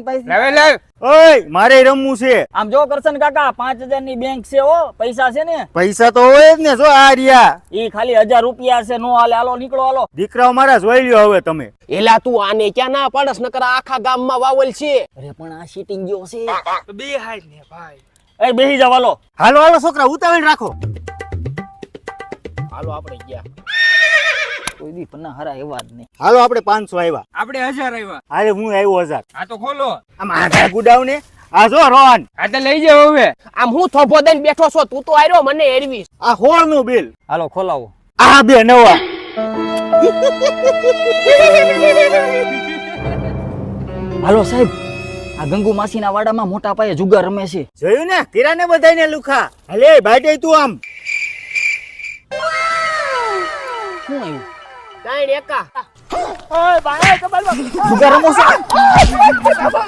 પૈસા. ઓય મારે રમવું છે. આમ જો કરશન કાકા પાંચ હજારની બેંક છે ઓ પૈસા છે ને. પૈસા તો હોય જ ને જો આ રહ્યા. ઈ ખાલી હજાર રૂપિયા છે નો હાલે હાલો નીકળો હાલો. દીકરાઓ મારા જોઈ લ્યો હવે તમે. એલા તું આને ક્યાં ના પાડસ નકર આખા આખા ગામમાં વાવલ છે. અરે પણ આ સીટિંગ ગયો છે. બે હાલ ને ભાઈ. એ બેહી જાવ હાલો. હાલો હાલો છોકરા ઉતાવળ રાખો. હાલો આપણે ગયા. દી પન્ના હરા એવા જ નહીં. હાલો આપણે પાંચસો આવ્યા આપણે હજાર આવ્યા અરે હું આવ્યો હજાર. આ તો ખોલો. આમ આધા ગુડાવ ને આ જો રોન આ તો લઈ જાવ હવે. આમ હું થોભો દઈને બેઠો છો તું તો આવ્યો મને એરવીશ આ હોળનું બિલ. હાલો ખોલાવો. આ બે નવા. હાલો સાહેબ આ ગંગુ માસીના વાડામાં મોટા પાયે જુગાર રમે છે. જોયું ને? કિરાને બધાને લુખા. હલે ભાઈ તું આમ. શું આવ્યું ત્રણ એકા.